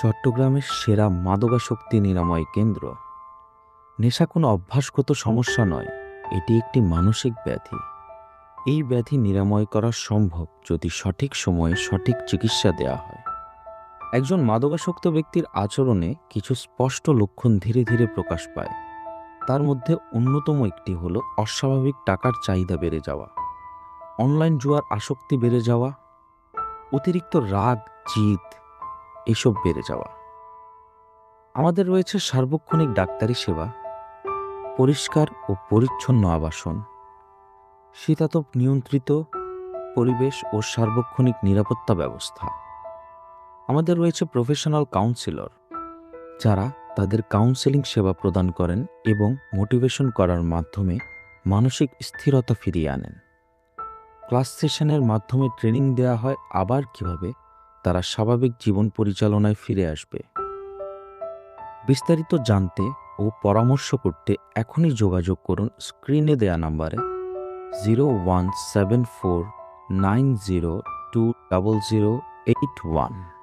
চট্টগ্রামের সেরা মাদকাসক্তি নিরাময় কেন্দ্র। নেশা কোনো অভ্যাসগত সমস্যা নয়, এটি একটি মানসিক ব্যাধি। এই ব্যাধি নিরাময় করা সম্ভব যদি সঠিক সময়ে সঠিক চিকিৎসা দেওয়া হয়। একজন মাদকাসক্ত ব্যক্তির আচরণে কিছু স্পষ্ট লক্ষণ ধীরে ধীরে প্রকাশ পায়। তার মধ্যে অন্যতম একটি হল অস্বাভাবিক টাকার চাহিদা বেড়ে যাওয়া, অনলাইন জুয়ার আসক্তি বেড়ে যাওয়া, অতিরিক্ত রাগ, জিদ এসব বেড়ে যাওয়া। আমাদের রয়েছে সার্বক্ষণিক ডাক্তারি সেবা, পরিষ্কার ও পরিচ্ছন্ন আবাসন, শীতাতপ নিয়ন্ত্রিত পরিবেশ ও সার্বক্ষণিক নিরাপত্তা ব্যবস্থা। আমাদের রয়েছে প্রফেশনাল কাউন্সিলর যারা তাদের কাউন্সেলিং সেবা প্রদান করেন এবং মোটিভেশন করার মাধ্যমে মানসিক স্থিরতা ফিরিয়ে আনেন। ক্লাস সেশনের মাধ্যমে ট্রেনিং দেওয়া হয় আবার কীভাবে তারা স্বাভাবিক জীবন পরিচালনায় ফিরে আসবে। বিস্তারিত জানতে ও পরামর্শ করতে এখনই যোগাযোগ করুন স্ক্রিনে দেয়া নাম্বারে zero one seven four nine zero two double zero eight one.